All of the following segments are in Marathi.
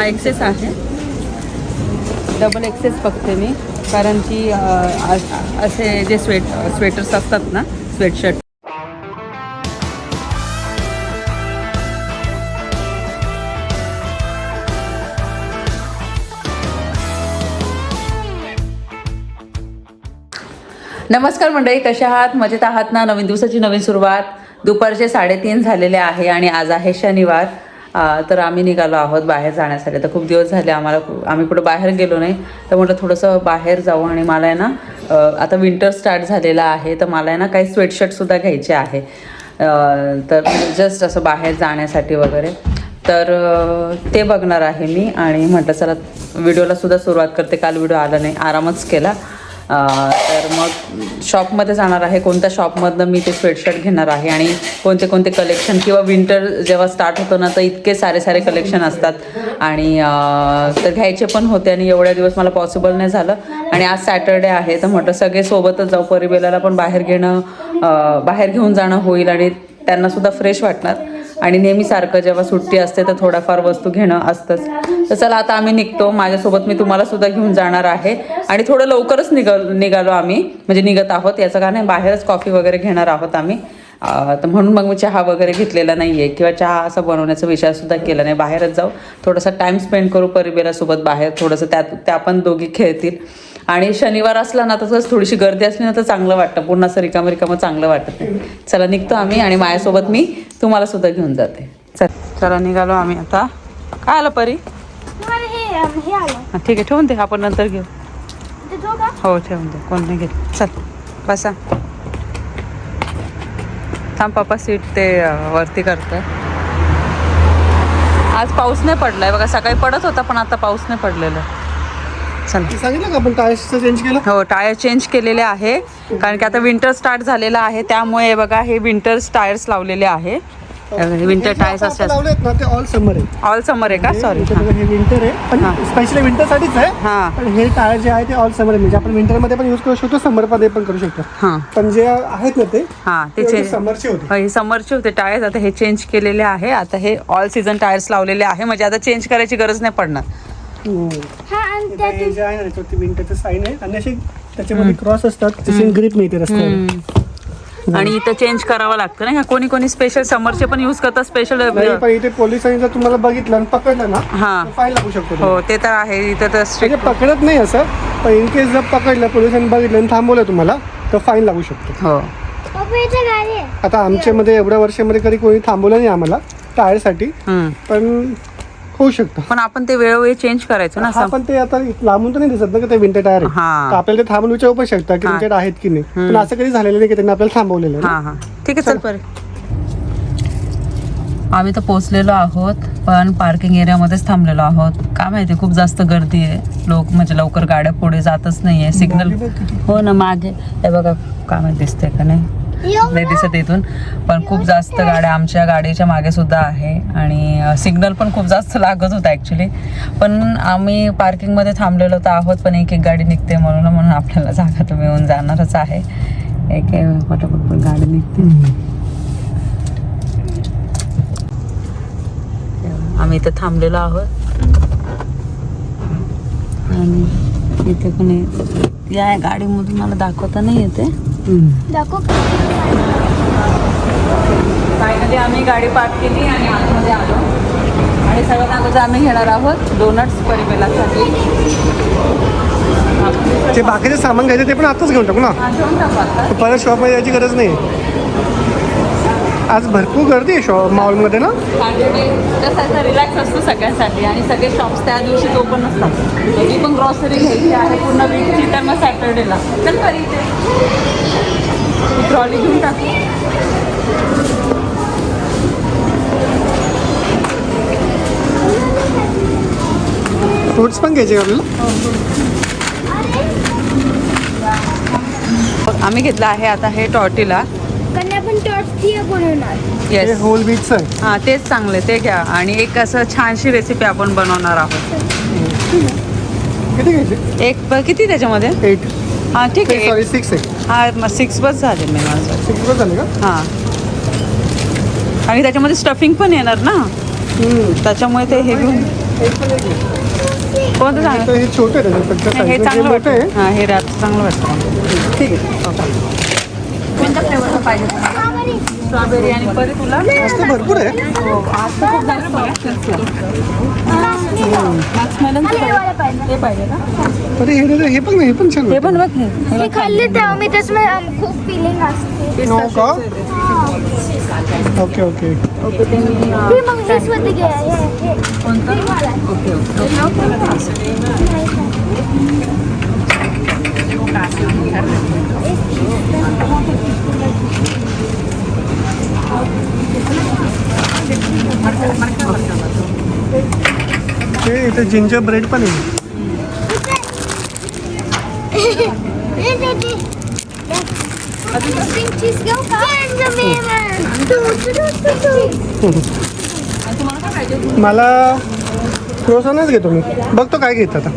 हा एक्सेस आहे. डबल एक्सेस बघते मी. कारण की असे जे स्वेट स्वेटर्स असतात ना स्वेटशर्ट नमस्कार मंडळी कशा आहात? मजेत आहात ना? नवीन दिवसाची नवीन सुरुवात. दुपारचे साडेतीन झालेले आहे आणि आज आहे शनिवार. तर आम्ही निघालो आहोत बाहेर जाण्यासाठी. तर खूप दिवस झाले आम्हाला आम्ही कुठं बाहेर गेलो नाही. तर म्हटलं थोडंसं बाहेर जाऊ आणि मला आहे ना आता विंटर स्टार्ट झालेला आहे तर मला आहे ना काही स्वेटशर्टसुद्धा घ्यायचे आहे. तर जस्ट असं बाहेर जाण्यासाठी वगैरे. तर ते बघणार आहे मी आणि म्हटलं चला व्हिडिओला सुद्धा सुरुवात करते. काल व्हिडिओ आला नाही आरामच केला. तर मग शॉपमध्ये जाणार आहे कोणत्या शॉपमधनं मी ते स्वेटशर्ट घेणार आहे आणि कोणते कोणते कलेक्शन किंवा विंटर जेव्हा स्टार्ट होतं ना तर इतके सारे सारे कलेक्शन असतात. आणि तर घ्यायचे पण होते आणि एवढ्या दिवस मला पॉसिबल नाही झालं. आणि आज सॅटर्डे आहे तर म्हटलं सगळे सोबतच जाऊ परिबेलाला पण बाहेर घेणं बाहेर घेऊन जाणं होईल आणि त्यांनासुद्धा फ्रेश वाटणार. आणि नेहमीसारखं जेव्हा सुट्टी असते तर थोड्याफार वस्तू घेणं असतंच. तर चला आता आम्ही निघतो. माझ्यासोबत मी तुम्हाला सुद्धा घेऊन जाणार आहे. आणि थोडं लवकरच निघाल निघालो आम्ही. म्हणजे निघत आहोत याचं कारण नाही बाहेरच कॉफी वगैरे घेणार आहोत आम्ही. तर म्हणून मग मी चहा वगैरे घेतलेला नाही आहे किंवा चहा असा बनवण्याचा विचारसुद्धा केला नाही. बाहेरच जाऊ. थोडासा टाईम स्पेंड करू परिबेरासोबत बाहेर. थोडंसं त्यात त्या पण दोघी खेळतील. आणि शनिवार असला ना तसंच थोडीशी गर्दी असली ना तर चांगलं वाटतं. पुन्हा असं रिकामं रिकामं चांगलं वाटत नाही. चला निघतो आम्ही आणि माझ्यासोबत मी तुम्हाला सुद्धा घेऊन जाते. चल चला निघालो आम्ही आता. काय आलं परी? हे हे हा, ठीक आहे ठेवून दे. आपण नंतर घेऊ. हो ठेवून दे. कोण नाही घेत. चल बसा. थांब पापा सीट ते वरती करतोय आज पाऊस नाही पडलाय. बघा सकाळी पडत होता पण आता पाऊस नाही पडलेला. चला. सांगितलं का आपण टायर्सचं चेंज केलं? हो टायर चेंज केलेले आहे. कारण की आता विंटर स्टार्ट झालेलं आहे त्यामुळे हे बघा हे विंटर टायर्स लावलेले आहे. विंटर टायर्स असतात. ते ऑल समर आहे. ऑल समर आहे का? सॉरी हे विंटर आहे. पण हा. स्पेशली विंटर साठीच आहे. हां. पण हे टायर जे आहे ते ऑल समर आहे. म्हणजे आपण विंटरमध्ये पण युज करू शकतो समरमध्ये पण करू शकतो. हां. पण जे आहेत ना ते हां ते समरचे होते. हे समरचे होते टायर्स आता हे चेंज केलेले आहे. आता हे ऑल सीझन टायर्स लावलेले आहे. म्हणजे आता चेंज करायची गरज नाही पडणार. हा आणि हे जे आहे ना साईन आहे. आणि असे त्याच्यामध्ये क्रॉस असतात त्याची ग्रीप मिळते रस्त्यावर. आणि इथं चेंज करावं लागतं ना कोणी कोणी स्पेशल समरचे पण यूज करतात स्पेशल नाही पण इथे पोलिसांनी जर तुम्हाला बघितलं आणि पकडलं ना हां. फाईन लागू शकतो. हो ते तर आहे. इथं तर म्हणजे स्ट्रिक्ट पकडत नाही असं पण इन केस जर पकडलं पोलिसांनी बघितलं आणि थांबवलं तुम्हाला तर फाईन लागू शकतो. हो. पप्पा इथे गाडी आहे. आता आमच्यामध्ये एवढ्या वर्षामध्ये कधी कोणी थांबवलं नाही आम्हाला टायरसाठी. हम्म. पण होऊ शकतं. पण आपण ते वेळोवेळी चेंज करायचं ना हा सम- पण ते आता लांबून तर नाही दिसत ना की ते विंटेड टायर आहे. हा. तर आपल्याला ते थांबून विचारू पण शकता की. विंटेड आहेत की नाही. पण असं कधी झालेलं नाही की त्यांनी आपल्याला थांबवलेलं आहे. हा हा. ठीक आहे चल बरे आम्ही तर पोचलेलो आहोत पण पार्किंग एरियामध्येच थांबलेलो आहोत. काय माहिती खूप जास्त गर्दी आहे. लोक म्हणजे लवकर गाड्या पुढे जातच नाहीये. सिग्नल मागे बघ किती. हो ना मागे. हे बघा काय माहिती दिसतंय का नाही? नाही दिसत इथून. पण खूप जास्त गाड्या आमच्या गाडीच्या मागे सुद्धा आहे. आणि सिग्नल पण खूप जास्त लागत होता ॲक्च्युली पण आम्ही पार्किंगमध्ये थांबलेलो तर आहोत पण एक एक गाडी निघते म्हणून म्हणून आपल्याला जागा तर मिळून जाणारच आहे. एक एक पटापट पण गाडी निघते. आम्ही इथे थांबलेलो आहोत. आणि इथे कोणी या गाडीमधून मला दाखवता नाही येते. दाखव फायनली आम्ही गाडी पार्क केली आणि आतमध्ये आलो. आणि सगळ्यात अगोदर आम्ही घेणार आहोत डोनट्स परिमेलासाठी. ते बाकीचे सामान घ्यायचं ते पण आताच घेऊन टाकू ना? घेऊन टाकू आता. परत शॉपमध्ये यायची गरज नाही. आज भरपूर गर्दी आहे शॉप मॉलमध्ये ना? सॅटर्डे तसा रिलॅक्स असतो सगळ्यांसाठी आणि सगळे शॉप्स त्या दिवशी ओपन असतात. कधी पण ग्रॉसरी घ्यायची आहे पूर्ण वीकची तर मग सॅटर्डेला चल बरी इथे. ट्रॉली घेऊन टाकू फ्रुट्स पण घ्यायचे का आपल्याला? आम्ही घेतलं आहे आता हे कन्या बनवणार. हे येस होल बीटचं आहे हां तेच चांगले ते घ्या. आणि एक असं छानशी रेसिपी आपण बनवणार आहोत. किती घ्यायचे? एक ब- किती त्याच्यामध्ये? एट हां ठीक आहे. सॉरी सिक्स आहे. हा मग सिक्स बस झाले मी माझं. सिक्स पण झाले का? हां. आणि त्याच्यामध्ये स्टफिंग पण येणार ना. त्याच्यामुळे ते हे घेऊन. कोणतं चांगलं? तर हे छोटे आहे त्याच्यापेक्षा नाही, हे size. चांगलं मोठं वाटतं. हां हे रात चांगलं वाटतं. ठीक आहे. कोणत्या फ्लेवरचं पाहिजे? स्ट्रॉबेरी आणि परी तुला? भरपूर आहे. हो आज तर खूप जास्त मला हे ते पाहिजे हे हे पण हे पण छान हे. पण बघ हे. बघ. खाल्ले तेव्हा मी त्याच्यामध्ये खूप फिलिंग असते. हो का? Okay okay. ओके ते मी अं, मग वीसमध्ये घे हे हे. कोणतं? हे मला. Okay okay. ओके ओके ते इथे जिंजर ब्रेड पण आहे. मला क्रोसानच घेतो मी. बघतो काय घेत आता.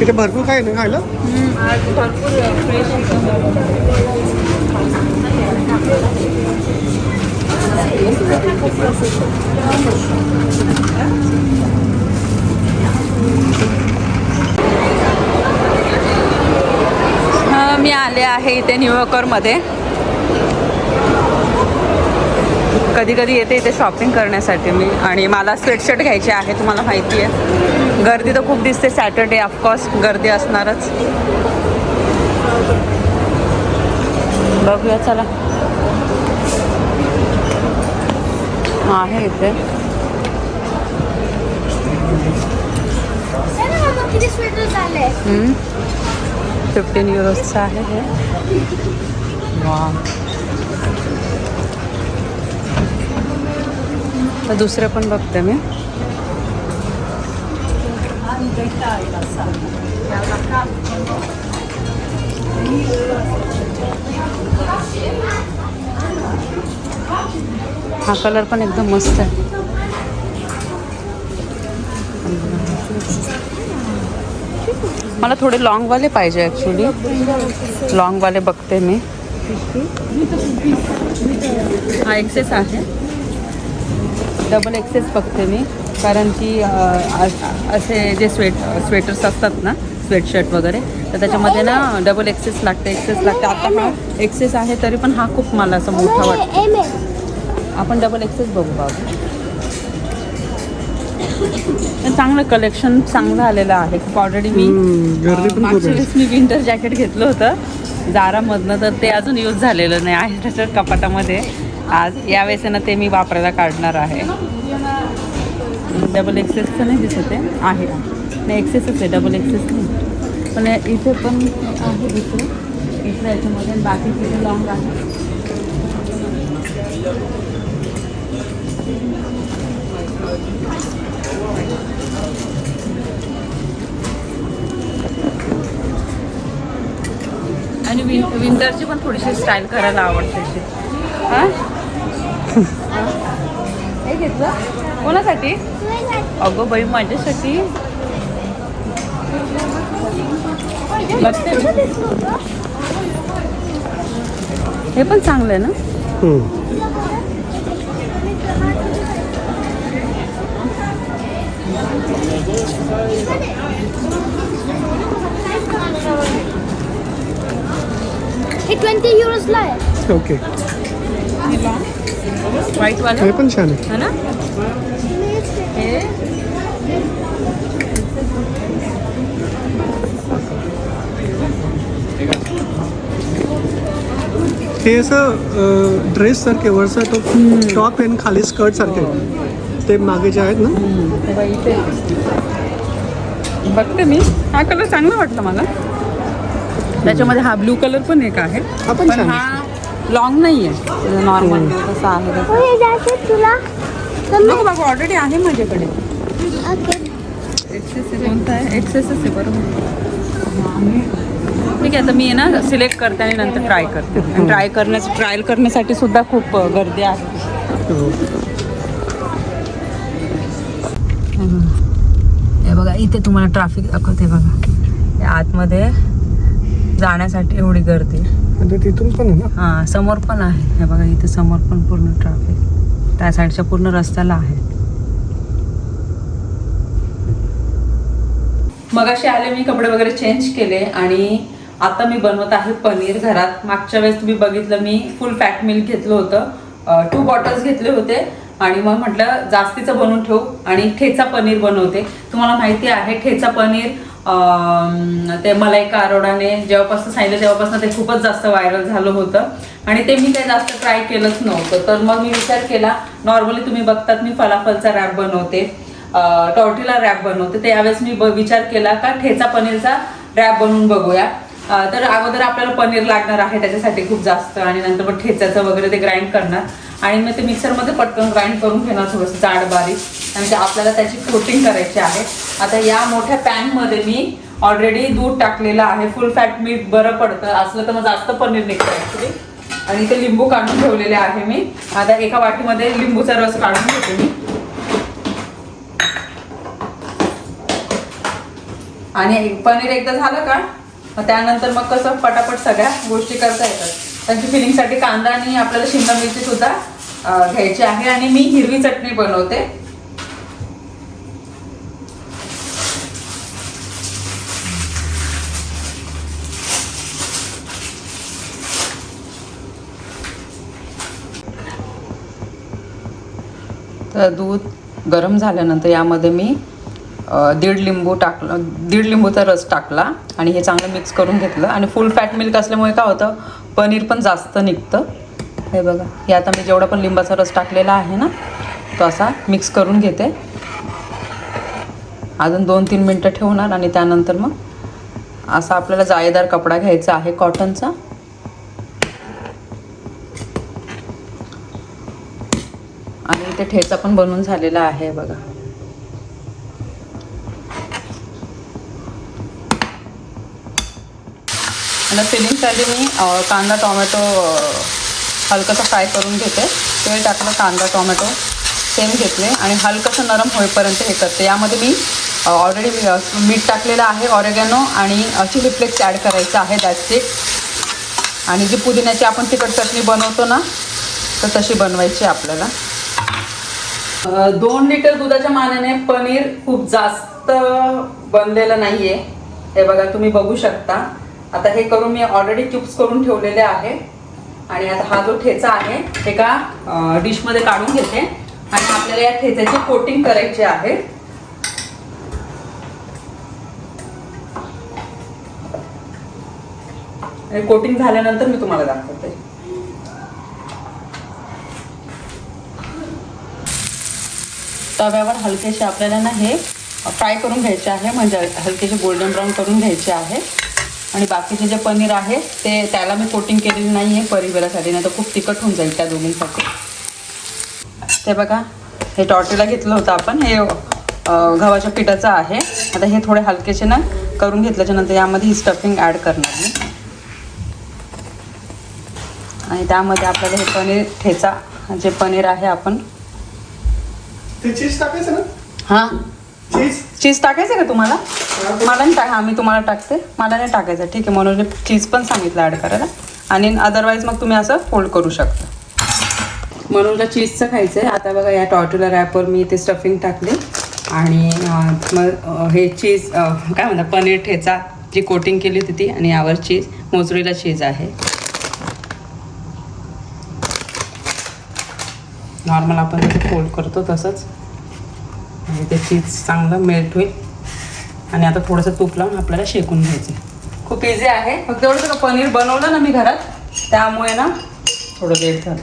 तिथे भरपूर काय नाही खायला? भरपूर मी आले आहे इथे न्यूयॉर्करमध्ये कधी कधी येते इथे शॉपिंग करण्यासाठी मी. आणि मला स्वेटशर्ट घ्यायचे आहे तुम्हाला माहिती आहे. गर्दी तर खूप दिसते सॅटर्डे ऑफकोर्स गर्दी असणारच. बघूया चला. आहे इथे. फिफ्टीन युरोजचं आहे हे. तर दुसरे पण बघते मी. हा कलर पण एकदम मस्त आहे. मला थोडे लॉंगवाले पाहिजे ॲक्च्युली लॉंगवाले बघते मी. हा एक्सेस आहे. डबल एक्सेस बघते मी. कारण की असे जे स्वेट स्वेटर्स असतात ना स्वेटशर्ट वगैरे तर त्याच्यामध्ये ना डबल एक्सेस लागते एक्सेस लागते. आता हा एक्सेस आहे तरी पण हा खूप मला असं मोठा वाटतो. आपण डबल एक्सेस बघू बाबू चांगलं कलेक्शन चांगलं आलेलं आहे. ऑलरेडी मी मागच्या वेळेस मी विंटर जॅकेट घेतलं होतं. जारामधनं तर ते अजून यूज झालेलं नाही आहे त्याच्या कपाटामध्ये. आज यावेळेस ना ते मी वापरायला काढणार आहे. डबल एक्सेसचं नाही दिसत आहे. आहे. नाही एक्सेसच आहे. डबल एक्सेस नाही. पण इथे पण आहे दुसरं. इथं याच्यामध्ये बाकी तिथे लॉंग आहे. आणि विं विंटरची पण थोडीशी स्टाईल करायला आवडते अशी. हे? घेतलं? कोणासाठी? अगं बाई माझ्यासाठी. बघते. हे पण चांगलं आहे ना? हे ट्वेंटी युरोजला आहे. ओके व्हाईट वाला? हे पण छान आहे. है ना? हे असं ड्रेस सारखे वरचा तो टॉप आहे आणि खाली स्कर्ट सारखे. आहे. ते मागे जे आहेत ना. हे बघते मी. हा कलर चांगला वाटला मला. त्याच्यामध्ये हा ब्लू कलर पण एक आहे. पण पण छान हा लॉंग नाही आहे नॉर्मल आहे. हो, हे तुला? नको बाबा ऑलरेडी आहे माझ्याकडे. ओके. एक्सेस आहे कोणता आहे? एक्सेसच आहे बरोबर. ठीक आहे आता मी ना सिलेक्ट करते आणि नंतर ट्राय करते. आणि ट्राय करण्यास ट्रायल करण्यासाठी सुद्धा खूप गर्दी आहे. हो. बघा इथे तुम्हाला ट्रॅफिक दाखवते बघा. आतमध्ये जाण्यासाठी एवढी गर्दी. तिथून पण हां समोर पण आहे. हे बघा इथे समोर पण पूर्ण ट्रॅफिक त्या साईडच्या पूर्ण रस्त्याला आहे. मग असे आले मी कपडे वगैरे चेंज केले आणि आता मी बनवत आहे पनीर. घरात मागच्या वेळेस तुम्ही बघितलं मी फुल फॅट मिल्क घेतलं होतं. टू बॉटल्स घेतले होते. आणि मग म्हटलं जास्तीचं बनवून ठेवू आणि ठेचा पनीर बनवते. तुम्हाला माहिती आहे ठेचा पनीर ते मलायका अरोडाने जेव्हापासून सांगितलं तेव्हापासून ते खूपच जास्त व्हायरल झालं होतं. आणि ते मी काही जास्त ट्राय केलंच नव्हतं. तर मग मी विचार केला नॉर्मली तुम्ही बघतात मी फलाफलचा रॅप बनवते. टॉर्टिला रॅप बनवते. तर यावेळेस मी ब- विचार केला का ठेचा पनीरचा रॅप बनवून बघूया. तर अगोदर आपल्याला पनीर लागणार आहे त्याच्यासाठी खूप जास्त. आणि नंतर मग ठेच्याचं वगैरे ते ग्राइंड करणार. आणि मग ते मिक्सरमध्ये पटकन ग्राइंड करून घेणार थोडंसं जाड बारीक. आणि ते आपल्याला त्याची कोटिंग करायची आहे. आता या मोठ्या पॅनमध्ये मी ऑलरेडी दूध टाकलेलं आहे. फुल फॅट मीठ बरं पडतं. असलं तर मग जास्त पनीर निघतं ॲक्च्युली आणि ते लिंबू काढून ठेवलेले आहे मी. आता एका वाटीमध्ये लिंबूचा रस काढून घेते मी. आणि पनीर एकदा झालं का मग त्यानंतर मग कसं पटापट सगळ्या गोष्टी करता येतात. त्यांची फिलिंगसाठी कांदा आणि आपल्याला शिमला मिरची सुद्धा घ्यायची आहे आणि मी हिरवी चटणी बनवते. तर दूध गरम झाल्यानंतर यामध्ये मी दीड लिंबू टाकलं दीड लिंबूचा रस टाकला आणि हे चांगलं मिक्स करून घेतलं. आणि फुल फॅट मिल्क असल्यामुळे काय होतं पनीर पण जास्त निघतं. हे बघा हे आता मी जेवढा पण लिंबाचा रस टाकलेला आहे ना तो असा मिक्स करून घेते. अजून दोन तीन मिनटं ठेवणार आणि त्यानंतर मग असा आपल्याला जाळीदार कपडा घ्यायचा आहे कॉटनचा आणि इथे ठेचा पण बनवून झालेला आहे बघा. आणि फिलिंगसाठी मी कांदा टोमॅटो हलकंसं फ्राय करून घेते. तेल टाकलं कांदा टोमॅटो सेम घेतले. आणि हलकंसं नरम होईपर्यंत हे करते. यामध्ये मी ऑलरेडी मीठ टाकलेलं आहे ऑरेगॅनो आणि चिली फ्लेक्स ॲड करायचं आहे. दॅट्स इट आणि जी पुदिन्याची आपण तिखट चटणी बनवतो ना तर तशी बनवायची आपल्याला. दोन लिटर दुधाच्या मानाने पनीर खूप जास्त बनलेलं नाही आहे हे बघा तुम्ही बघू शकता. आता हे करून मी ऑलरेडी क्यूब्स करून ठेवलेले आहे. आणि आता हा जो ठेचा आहे एका डिशमध्ये काढून घेते. आणि आपल्याला या ठेच्याची कोटिंग करायची आहे. कोटिंग झाल्यानंतर मी तुम्हाला दाखवते. तव्यावर हलकेसे आपल्याला ना हे फ्राय करून घ्यायचे आहे म्हणजे हलकेसे गोल्डन ब्राऊन करून घ्यायचे आहे. आणि बाकीचे जे पनीर आहे ते त्याला मी कोटिंग केलेली नाही आहे परिवारासाठी नाही तर खूप तिखट होऊन जाईल त्या दोन्हीसाठी ते बघा हे टॉर्टेला घेतलं होतं आपण हे गव्हाच्या पिठाचं आहे. आता हे थोडे हलकेसे ना करून घेतल्याच्या नंतर यामध्ये ही स्टफिंग ॲड करणार मी. आणि त्यामध्ये आपल्याला हे पनीर ठेचा जे पनीर आहे आपण. ते चीज टाकायचं ना? हां. चीज चीज टाकायचं का तुम्हाला? मला नाही टाक हा मी तुम्हाला टाकते. मला नाही टाकायचं ठीक आहे. म्हणून चीज पण सांगितलं ॲड करायला. आणि अदरवाईज मग तुम्ही असं फोल्ड करू शकता. म्हणून का चीजचं खायचं आहे. आता बघा या टॉर्टुला रॅपवर मी ते स्टफिंग टाकले. आणि मग हे चीज काय म्हणतात पनीर ठेचा जी कोटिंग केली होती ती आणि यावर चीज मोजरीला चीज आहे. नॉर्मल आपण फोल्ड करतो तसंच. म्हणजे आणि ते चीज चांगलं मेल्ट होईल. आणि आता थोडंसं तूप लावून आपल्याला शेकून घ्यायचं खूप इझी आहे. फक्त एवढं सगळं पनीर बनवलं ना मी घरात त्यामुळे ना थोडं लेट झालं.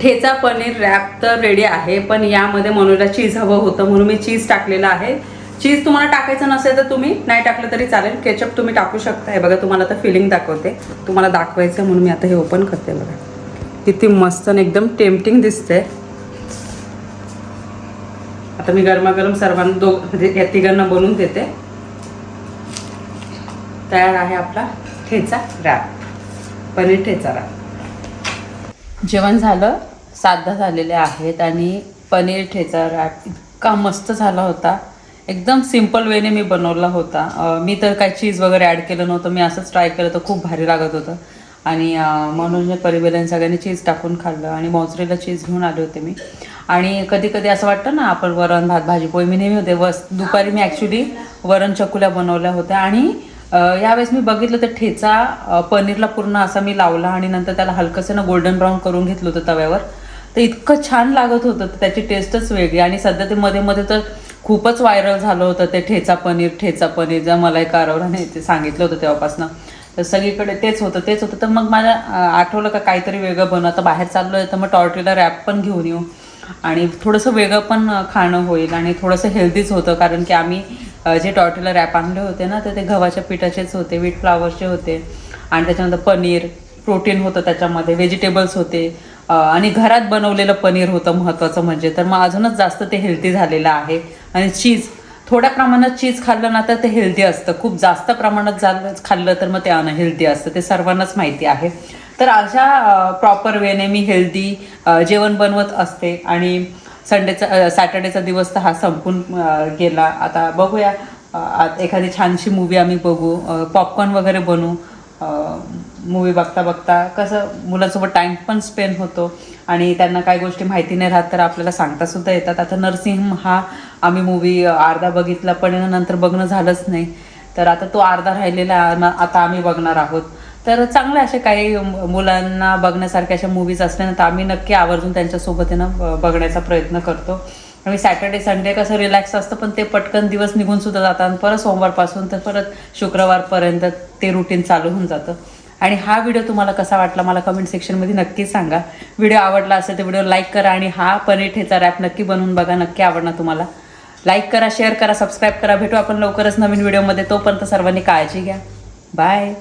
ठेचा पनीर रॅप तर रेडी आहे पण यामध्ये मनोला चीज हवं होतं म्हणून मी चीज टाकलेलं आहे. चीज तुम्हाला टाकायचं नसेल तर तुम्ही नाही टाकलं तरी चालेल. केचप तुम्ही टाकू शकता. हे बघा तुम्हाला आता फिलिंग दाखवते. तुम्हाला दाखवायचं म्हणून मी आता हे ओपन करते बघा. किती मस्त आणि एकदम टेम्पटिंग दिसते आता मी गरमागरम सर्वांना दो म्हणजे या तिघांना बनवून देते. तयार आहे आपला ठेचा रॅप पनीर ठेचा रॅप जेवण झालं साधा झालेले आहेत आणि पनीर ठेचा रॅप इतका मस्त झाला होता. एकदम सिंपल वेने मी बनवला होता. मी तर काही चीज वगैरे ॲड केलं नव्हतं. मी असंच ट्राय केलं तर खूप भारी लागत होतं. आणि मनोरंजन म्हणून सगळ्यांनी चीज टाकून खाल्लं आणि मोजरेला चीज घेऊन आले होते मी. आणि कधी कधी असं वाटतं ना आपण वरण भात भाजी पोळी मी नेहमी होते. वस दुपारी मी ॲक्च्युली वरण चकुल्या बनवल्या होत्या. आणि यावेळेस मी बघितलं तर ठेचा पनीरला पूर्ण असा मी लावला आणि नंतर त्याला हलकंसं ना गोल्डन ब्राऊन करून घेतलं होतं तव्यावर. तर इतकं छान लागत होतं. तर त्याची टेस्टच वेगळी. आणि सध्या ते मध्ये मध्ये तर खूपच व्हायरल झालं होतं ते ठेचा पनीर ठेचा पनीर जर मलाई आरवराने ते सांगितलं होतं तेव्हापासून. तर सगळीकडे तेच होतं तेच होतं. तर मग मला आठवलं का काहीतरी वेगळं बनव आता बाहेर चाललो आहे तर मग टॉर्टीला रॅप पण घेऊन येऊ. आणि थोडंसं वेगळं पण खाणं होईल आणि थोडंसं हेल्दीच होतं. कारण की आम्ही जे टॉर्टीला रॅप आणले होते ना तर ते गव्हाच्या पिठाचेच होते व्हीट फ्लावरचे होते. आणि त्याच्यानंतर पनीर प्रोटीन होतं त्याच्यामध्ये व्हेजिटेबल्स होते. आणि घरात बनवलेलं पनीर होतं महत्त्वाचं म्हणजे. तर मग अजूनच जास्त ते हेल्दी झालेलं आहे. आणि चीज थोड्या प्रमाणात चीज खाल्लं ना तर ते हेल्दी असतं. खूप जास्त प्रमाणात झालं खाल्लं तर मग ते अनहेल्दी असतं. ते सर्वांनाच माहिती आहे. तर अशा प्रॉपर वेने मी हेल्दी जेवण बनवत असते. आणि संडेचा सॅटर्डेचा दिवस तर हा संपून गेला. आता बघूया एखादी छानशी मूवी आम्ही बघू. पॉपकॉर्न वगैरे बनवू मूवी बघता बघता कसं मुलांसोबत टाईम पण स्पेंड होतो. आणि त्यांना काही गोष्टी माहिती नाही राहत तर आपल्याला सांगता सुद्धा येतात. आता नरसिंह हा आम्ही मूवी अर्धा बघितला पण नंतर बघणं झालंच नाही. तर आता तो अर्धा राहिलेला आता आम्ही बघणार आहोत. तर चांगले असे काही मुलांना बघण्यासारख्या अशा मूवीज असल्या ना तर आम्ही नक्की आवर्जून त्यांच्यासोबत ना ब- बघण्याचा प्रयत्न करतो. आणि सॅटर्डे संडे कसं रिलॅक्स असतं पण ते पटकन दिवस निघून सुद्धा जातात. आणि परत सोमवारपासून तर परत शुक्रवारपर्यंत ते रुटीन चालू होऊन जातं. आणि हा व्हिडिओ तुम्हाला कसा वाटला मला कमेंट सेक्शनमध्ये नक्की सांगा. व्हिडिओ आवडला असेल तर व्हिडिओ लाईक करा आणि हा पनीर ठेचा रॅप नक्की बनवून बघा नक्की आवडणार तुम्हाला. लाईक करा शेअर करा सबस्क्राईब करा. भेटू आपण लवकरच नवीन व्हिडिओमध्ये तोपर्यंत सर्वांनी काळजी घ्या. बाय